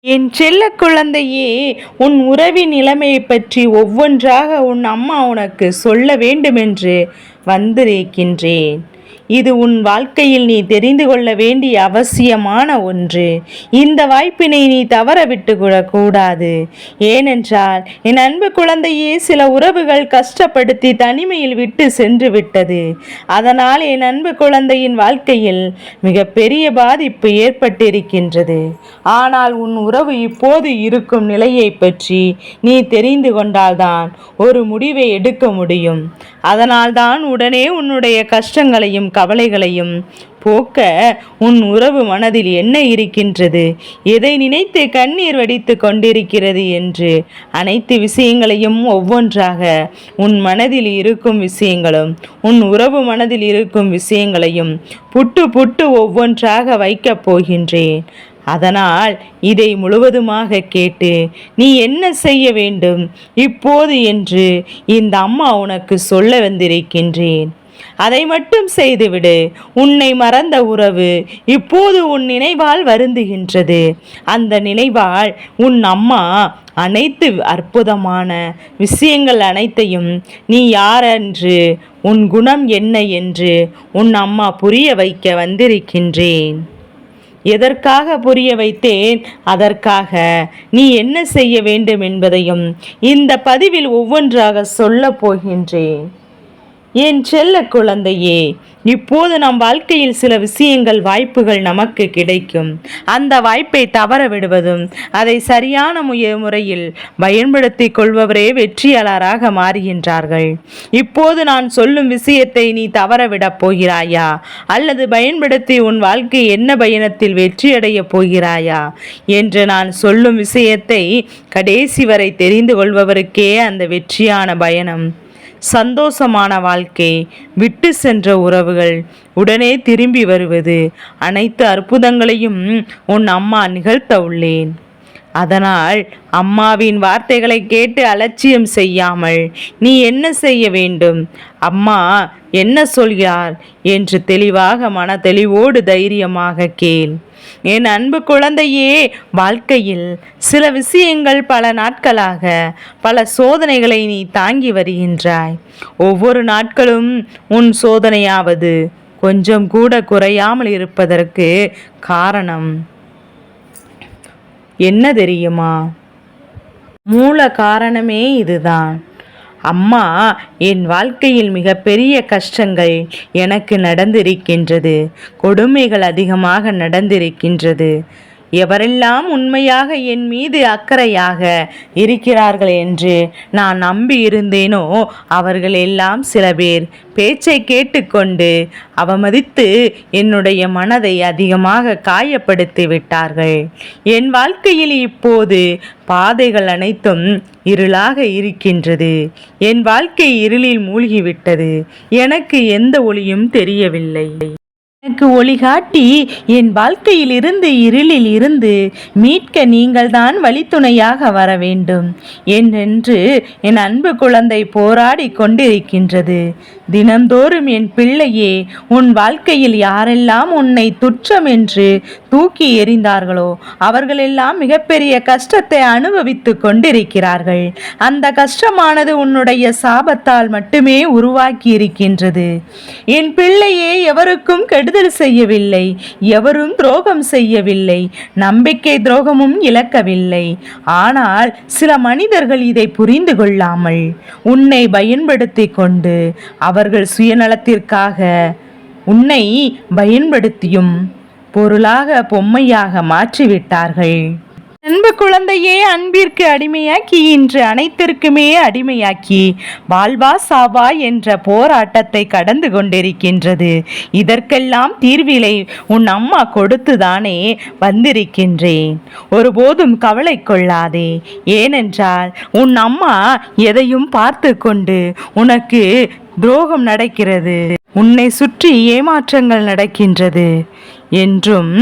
என் செல்ல குழந்தையே உன் உறவின் நிலைமையை பற்றி ஒவ்வொன்றாக உன் அம்மா உனக்கு சொல்ல வேண்டுமென்று வந்திருக்கின்றேன். இது உன் வாழ்க்கையில் நீ தெரிந்து கொள்ள வேண்டிய அவசியமான ஒன்று. இந்த வாய்ப்பினை நீ தவற விட்டுக்கூடாது ஏனென்றால் என் அன்பு குழந்தையே சில உறவுகள் கஷ்டப்படுத்தி தனிமையில் விட்டு சென்று விட்டது. அதனால் என் அன்பு குழந்தையின் வாழ்க்கையில் மிகப்பெரிய பாதிப்பு ஏற்பட்டிருக்கின்றது. ஆனால் உன் உறவு இப்போது இருக்கும் நிலையை பற்றி நீ தெரிந்து கொண்டால்தான் ஒரு முடிவை எடுக்க முடியும். அதனால்தான் உடனே உன்னுடைய கஷ்டங்களையும் கவலைகளையும் போக்க உன் உறவு மனதில் என்ன இருக்கின்றது? எதை நினைத்து கண்ணீர் வடித்து கொண்டிருக்கிறது என்று அனைத்து விஷயங்களையும் ஒவ்வொன்றாக உன் மனதில் இருக்கும் விஷயங்களும் உன் உறவு மனதில் இருக்கும் விஷயங்களையும் புட்டு புட்டு ஒவ்வொன்றாக வைக்கப் போகின்றேன். அதனால் இதை முழுவதுமாக கேட்டு நீ என்ன செய்ய வேண்டும்? இப்போது என்று இந்த அம்மா உனக்கு சொல்ல வந்திருக்கின்றேன். அதை மட்டும் செய்துவிடு. உன்னை மறந்த உறவு இப்போது உன் நினைவால் வருந்துகின்றது. அந்த நினைவால் உன் அம்மா அனைத்து அற்புதமான விஷயங்கள் அனைத்தையும் நீ யாரென்று உன் குணம் என்ன என்று உன் அம்மா புரிய வைக்க வந்திருக்கின்றேன். எதற்காக புரிய வைத்தேன்? அதற்காக நீ என்ன செய்ய வேண்டும் என்பதையும் இந்த பதிவில் ஒவ்வொன்றாக சொல்லப் போகின்றேன். என் செல்ல குழந்தையே இப்போது நம் வாழ்க்கையில் சில விஷயங்கள் வாய்ப்புகள் நமக்கு கிடைக்கும். அந்த வாய்ப்பை தவற விடுவதும் அதை சரியான முய முறையில் பயன்படுத்தி கொள்பவரே வெற்றியாளராக மாறுகின்றார்கள். இப்போது நான் சொல்லும் விஷயத்தை நீ தவறவிடப் போகிறாயா? அல்லது பயன்படுத்தி உன் வாழ்க்கை என்ன பயணத்தில் வெற்றியடையப் போகிறாயா? என்று நான் சொல்லும் விஷயத்தை கடைசி வரை தெரிந்து கொள்பவருக்கே அந்த வெற்றியான பயணம். சந்தோஷமான வாழ்க்கை விட்டு சென்ற உறவுகள் உடனே திரும்பி வருவது. அனைத்து அற்புதங்களையும் உன் அம்மா நிகழ்த்த உள்ளேன். அதனால் அம்மாவின் வார்த்தைகளை கேட்டு அலட்சியம் செய்யாமல் நீ என்ன செய்ய வேண்டும்? அம்மா என்ன சொல்கிறார்? என்று தெளிவாக மன தெளிவோடு தைரியமாக கேள். என் அன்பு குழந்தையே வாழ்க்கையில் சில விஷயங்கள் பல நாட்களாக பல சோதனைகளை நீ தாங்கி வருகின்றாய். ஒவ்வொரு நாட்களும் உன் சோதனையாவது கொஞ்சம் கூட குறையாமல் இருப்பதற்கு காரணம் என்ன தெரியுமா? மூல காரணமே இதுதான். அம்மா என் வாழ்க்கையில் மிகப்பெரிய கஷ்டங்கள் எனக்கு நடந்திருக்கின்றது. கொடுமைகள் அதிகமாக நடந்திருக்கின்றது. எவரெல்லாம் உண்மையாக என் மீது அக்கறையாக இருக்கிறார்கள் என்று நான் நம்பி இருந்தேனோ அவர்கள் எல்லாம் சில பேர் பேச்சை கேட்டுக்கொண்டு அவமதித்து என்னுடைய மனதை அதிகமாக காயப்படுத்தி விட்டார்கள். என் வாழ்க்கையில் இப்போது பாதைகள் அனைத்தும் இருளாக இருக்கின்றது. என் வாழ்க்கை இருளில் மூழ்கிவிட்டது. எனக்கு எந்த ஒளியும் தெரியவில்லை. எனக்கு ஒளிகாட்டி என் வாழ்க்கையில் இருந்து இருளில் இருந்து மீட்க நீங்கள்தான் வழித்துணையாக வர வேண்டும். என்றென்று என் அன்பு குழந்தை போராடி கொண்டிருக்கின்றது. தினந்தோறும் என் பிள்ளையே உன் வாழ்க்கையில் யாரெல்லாம் உன்னை துற்றம் என்று தூக்கி எறிந்தார்களோ அவர்களெல்லாம் மிகப்பெரிய கஷ்டத்தை அனுபவித்து கொண்டிருக்கிறார்கள். அந்த கஷ்டமானது உன்னுடைய சாபத்தால் மட்டுமே உருவாக்கி இருக்கின்றது என் பிள்ளையே எவருக்கும் கெடு கெடுதல் செய்யவில்லை எவரும் துரோகம் செய்யவில்லை நம்பிக்கை துரோகமும் இழக்கவில்லை. ஆனால் சில மனிதர்கள் இதை புரிந்து கொள்ளாமல் உன்னை பயன்படுத்தி கொண்டு அவர்கள் சுயநலத்திற்காக உன்னை பயன்படுத்தியும் பொருளாக பொம்மையாக மாற்றிவிட்டார்கள். அன்பு குழந்தையே அன்பிற்கு அடிமையாக்கி இன்று அனைத்திற்குமே அடிமையாக்கி வாழ்வா சாவா என்ற போராட்டத்தை கடந்து கொண்டிருக்கின்றது. இதற்கெல்லாம் தீர்விலை உன் அம்மா கொடுத்துதானே வந்திருக்கின்றேன். ஒருபோதும் கவலை கொள்ளாதே. ஏனென்றால் உன் அம்மா எதையும் பார்த்து கொண்டு உனக்கு துரோகம் நடக்கிறது. உன்னை சுற்றி ஏமாற்றங்கள் நடக்கின்றது. என்றும்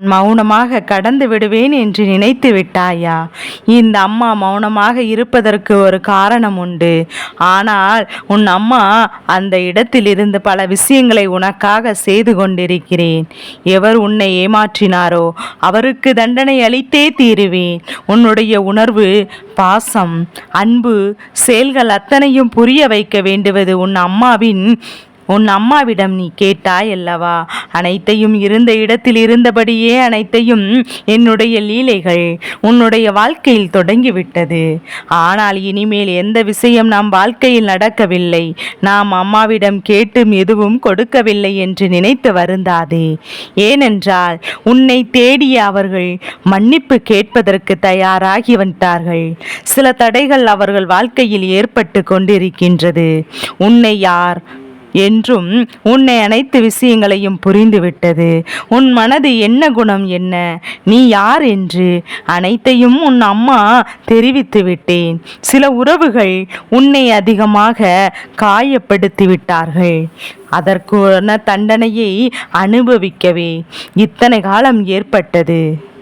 மௌனமாக கடந்து விடுவேன் என்று நினைத்து விட்டாயா? இந்த அம்மா மௌனமாக இருப்பதற்கு ஒரு காரணம் உண்டு. ஆனால் உன் அம்மா அந்த இடத்தில் இருந்து பல விஷயங்களை உனக்காக செய்து கொண்டிருக்கிறேன். எவர் உன்னை ஏமாற்றினாரோ அவருக்கு தண்டனை அளித்தே தீருவேன். உன்னுடைய உணர்வு பாசம் அன்பு செயல்கள் அத்தனையும் புரிய வைக்க வேண்டுவது உன் அம்மாவின் உன் அம்மாவிடம் நீ கேட்டாய் அல்லவா? அனைத்தையும் இருந்த இடத்தில் இருந்தபடியே அனைத்தையும் என்னுடைய லீலைகள் உன்னுடைய வாழ்க்கையில் தொடங்கிவிட்டது. ஆனால் இனிமேல் எந்த விஷயம் நம் வாழ்க்கையில் நடக்கவில்லை நாம் அம்மாவிடம் கேட்டும் எதுவும் கொடுக்கவில்லை என்று நினைத்து வருந்தாதே. ஏனென்றால் உன்னை தேடிய அவர்கள் மன்னிப்பு கேட்பதற்கு தயாராகி வந்தார்கள் சில தடைகள் அவர்கள் வாழ்க்கையில் ஏற்பட்டு கொண்டிருக்கின்றது. உன்னை யார் என்றும் உன்னை அனைத்து விஷயங்களையும் புரிந்துவிட்டது. உன் மனது என்ன குணம் என்ன? நீ யார் என்று அனைத்தையும் உன் அம்மா தெரிவித்து விட்டேன். சில உறவுகள் உன்னை அதிகமாக காயப்படுத்தி விட்டார்கள் அதற்கான தண்டனையை அனுபவிக்கவே இத்தனை காலம் ஏற்பட்டது.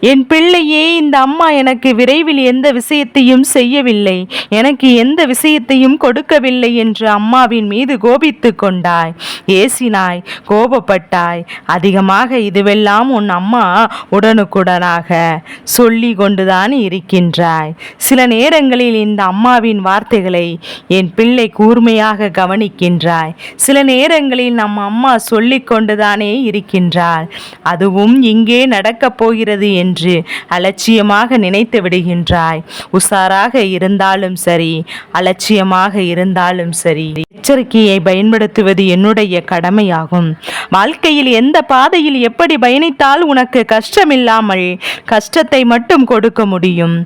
என் பிள்ளையே இந்த அம்மா எனக்கு விரைவில் எந்த விஷயத்தையும் செய்யவில்லை. எனக்கு எந்த விஷயத்தையும் கொடுக்கவில்லை என்று அம்மாவின் மீது கோபித்து கொண்டாய். ஏசினாய் கோபப்பட்டாய். அதிகமாக இதுவெல்லாம் உன் அம்மா உடனுக்குடனாக சொல்லி கொண்டுதான் இருக்கின்றாய். சில நேரங்களில் இந்த அம்மாவின் வார்த்தைகளை என் பிள்ளை கூர்மையாக கவனிக்கின்றாய். சில நேரங்களில் நம் அம்மா சொல்லிக்கொண்டுதானே இருக்கின்றாள். அதுவும் இங்கே நடக்கப் போகிறது என்று அலட்சியமாக நினைத்து விடுகின்றாய். உஷாராக இருந்தாலும் சரி அலட்சியமாக இருந்தாலும் சரி எச்சரிக்கையை பயன்படுத்துவது என்னுடைய கடமையாகும். வாழ்க்கையில் எந்த பாதையில் எப்படி பயணித்தால் உனக்கு கஷ்டமில்லாமல் கஷ்டத்தை மட்டும் கொடுக்க முடியும்?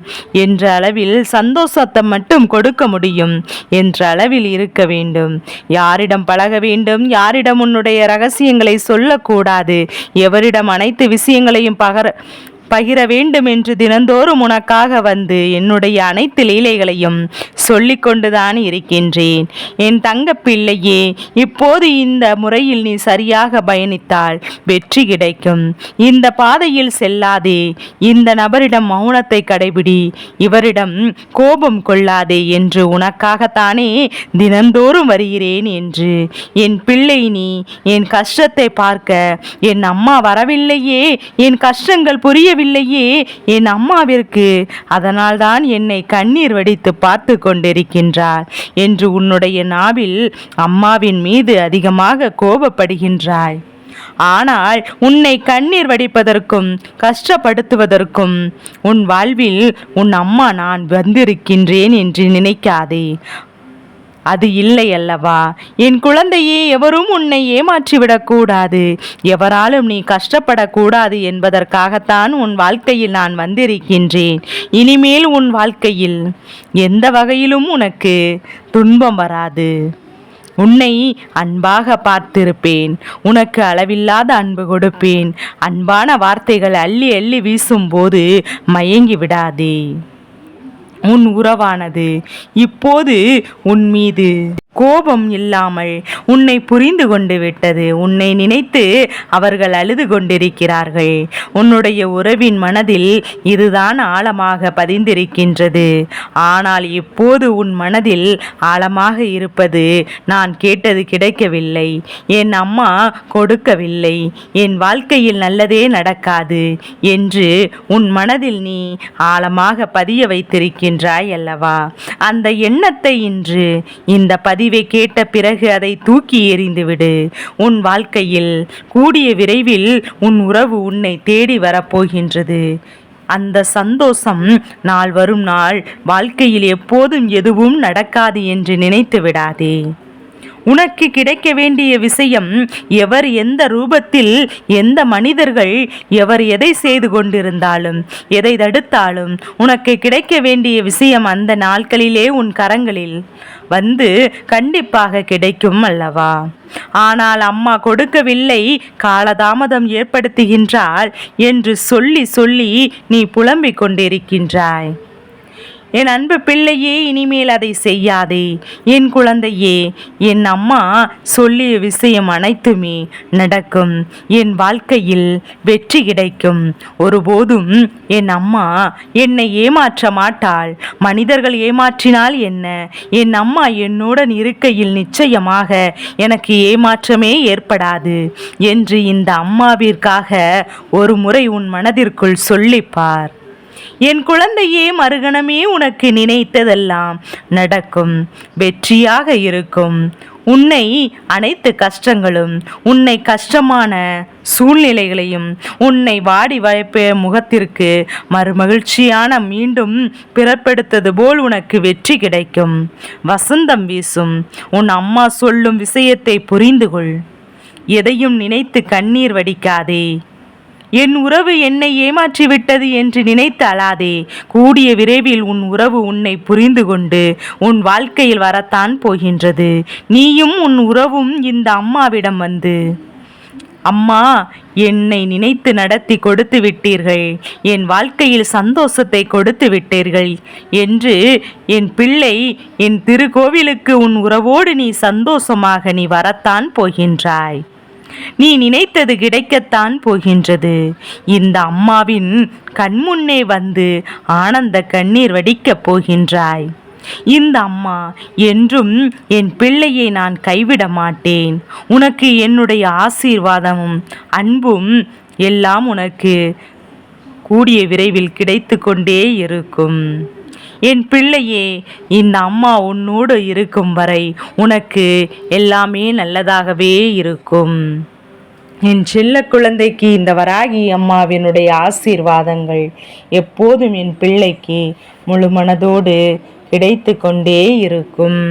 என்ற அளவில் சந்தோஷத்தை மட்டும் கொடுக்க முடியும் என்ற அளவில் இருக்க வேண்டும். யாரிடம் பழக வேண்டும் யாரிடம் உன்னுடைய ரகசியங்களை சொல்லக்கூடாது. எவரிடம் அனைத்து விஷயங்களையும் பகர பகிர வேண்டும் என்று தினந்தோறும் உனக்காக வந்து என்னுடைய அனைத்து லீலைகளையும் சொல்லிக்கொண்டுதான் இருக்கின்றேன். என் தங்க பிள்ளையே இப்போது இந்த முறையில் நீ சரியாக பயணித்தால் வெற்றி கிடைக்கும். இந்த பாதையில் செல்லாதே இந்த நபரிடம் மௌனத்தை கடைபிடி. இவரிடம் கோபம் கொள்ளாதே என்று உனக்காகத்தானே தினந்தோறும் வருகிறேன் என்று. என் பிள்ளை நீ என் கஷ்டத்தை பார்க்க. என் அம்மா வரவில்லையே என் கஷ்டங்கள் புரியவில்லையே என் அம்மாவிற்கு. அதனால்தான் என்னை கண்ணீர் வடித்து பார்த்து கொண்டிருக்கின்றார் என்று உன்னுடைய நாவில் அம்மாவின் மீது அதிகமாக கோபப்படுகின்றாய். ஆனால் உன்னை கண்ணீர் வடிப்பதற்கும் கஷ்டப்படுத்துவதற்கும் உன் வாழ்வில் உன் அம்மா நான் வந்திருக்கின்றேன் என்று நினைக்காதே. அது இல்லை அல்லவா? என் குழந்தையே எவரும் உன்னை ஏமாற்றிவிடக்கூடாது எவராலும் நீ கஷ்டப்படக்கூடாது என்பதற்காகத்தான் உன் வாழ்க்கையில் நான் வந்திருக்கின்றேன். இனிமேல் உன் வாழ்க்கையில் எந்த வகையிலும் உனக்கு துன்பம் வராது. உன்னை அன்பாக பார்த்திருப்பேன். உனக்கு அளவில்லாத அன்பு கொடுப்பேன். அன்பான வார்த்தைகள் அள்ளி அள்ளி வீசும்போது மயங்கி விடாதே. உன் உறவானது. இப்போது உன் மீது கோபம் இல்லாமல் உன்னை புரிந்து கொண்டு விட்டது. உன்னை நினைத்து அவர்கள் அழுது கொண்டிருக்கிறார்கள். உன்னுடைய உறவின் மனதில் இதுதான் ஆழமாக பதிந்திருக்கின்றது. ஆனால் இப்போது உன் மனதில் ஆழமாக இருப்பது நான் கேட்டது கிடைக்கவில்லை. என் அம்மா கொடுக்கவில்லை. என் வாழ்க்கையில் நல்லதே நடக்காது என்று உன் மனதில் நீ ஆழமாக பதிய வைத்திருக்கின்றாய் அல்லவா? அந்த எண்ணத்தை இன்று இந்த பதிவு கேட்ட பிறகு அதை தூக்கி எறிந்துவிடு உன் வாழ்க்கையில் கூடிய விரைவில் உன் உறவு உன்னை தேடி வரப்போகின்றது. அந்த சந்தோஷம் நாள் வரும் நாள் வாழ்க்கையில் எப்போதும் எதுவும் நடக்காது என்று நினைத்து விடாதே. உனக்கு கிடைக்க வேண்டிய விஷயம் எவர் எந்த ரூபத்தில் எந்த மனிதர்கள் எவர் எதை செய்து கொண்டிருந்தாலும் எதை தடுத்தாலும் உனக்கு கிடைக்க வேண்டிய விஷயம் அந்த நாட்களிலே உன் கரங்களில் வந்து கண்டிப்பாக கிடைக்கும் அல்லவா? ஆனால் அம்மா கொடுக்கவில்லை காலதாமதம் ஏற்படுத்துகின்றாள் என்று சொல்லி சொல்லி நீ புலம்பிக் கொண்டிருக்கின்றாய். என் அன்பு பிள்ளையே இனிமேல் அதை செய்யாதே. என் குழந்தையே என் அம்மா சொல்லிய விஷயம் அனைத்துமே நடக்கும். என் வாழ்க்கையில் வெற்றி கிடைக்கும். ஒருபோதும் என் அம்மா என்னை ஏமாற்ற மாட்டாள். மனிதர்கள் ஏமாற்றினால் என்ன? என் அம்மா என்னுடன் இருக்கையில் நிச்சயமாக எனக்கு ஏமாற்றமே ஏற்படாது என்று இந்த அம்மாவிற்காக ஒரு முறை உன் மனதிற்குள் சொல்லிப்பார். என் குழந்தையே மறுகணமே உனக்கு நினைத்ததெல்லாம் நடக்கும். வெற்றியாக இருக்கும். உன்னை அனைத்து கஷ்டங்களும் உன்னை கஷ்டமான சூழ்நிலைகளையும் உன்னை வாடி வளைப்ப முகத்திற்கு மறுமகிழ்ச்சியான மீண்டும் பிறப்பெடுத்தது போல் உனக்கு வெற்றி கிடைக்கும். வசந்தம் வீசும். உன் அம்மா சொல்லும் விஷயத்தை புரிந்து கொள் எதையும் நினைத்து கண்ணீர் வடிக்காதே. என் உறவு என்னை ஏமாற்றிவிட்டது என்று நினைத்து அழாதே கூடிய விரைவில் உன் உறவு உன்னை புரிந்து கொண்டு உன் வாழ்க்கையில் வரத்தான் போகின்றது. நீயும் உன் உறவும் இந்த அம்மாவிடம் வந்து அம்மா என்னை நினைத்து நடத்தி கொடுத்து விட்டீர்கள். என் வாழ்க்கையில் சந்தோஷத்தை கொடுத்து விட்டீர்கள். என்று என் பிள்ளை என் திருக்கோவிலுக்கு உன் உறவோடு நீ சந்தோஷமாக நீ வரத்தான் போகின்றாய். நீ நினைத்தது கிடைக்கத்தான் போகின்றது. இந்த அம்மாவின் கண்முன்னே வந்து ஆனந்த கண்ணீர் வடிக்கப் போகின்றாய். இந்த அம்மா என்றும் என் பிள்ளையை நான் கைவிட மாட்டேன். உனக்கு என்னுடைய ஆசீர்வாதமும் அன்பும் எல்லாம் உனக்கு கூடிய விரைவில் கிடைத்து கொண்டே இருக்கும். என் பிள்ளையே இந்த அம்மா உன்னோடு இருக்கும் வரை உனக்கு எல்லாமே நல்லதாகவே இருக்கும். என் செல்ல குழந்தைக்கு இந்த வராகி அம்மாவினுடைய ஆசீர்வாதங்கள் எப்போதும் என் பிள்ளைக்கு முழு மனதோடு கிடைத்து கொண்டே இருக்கும்.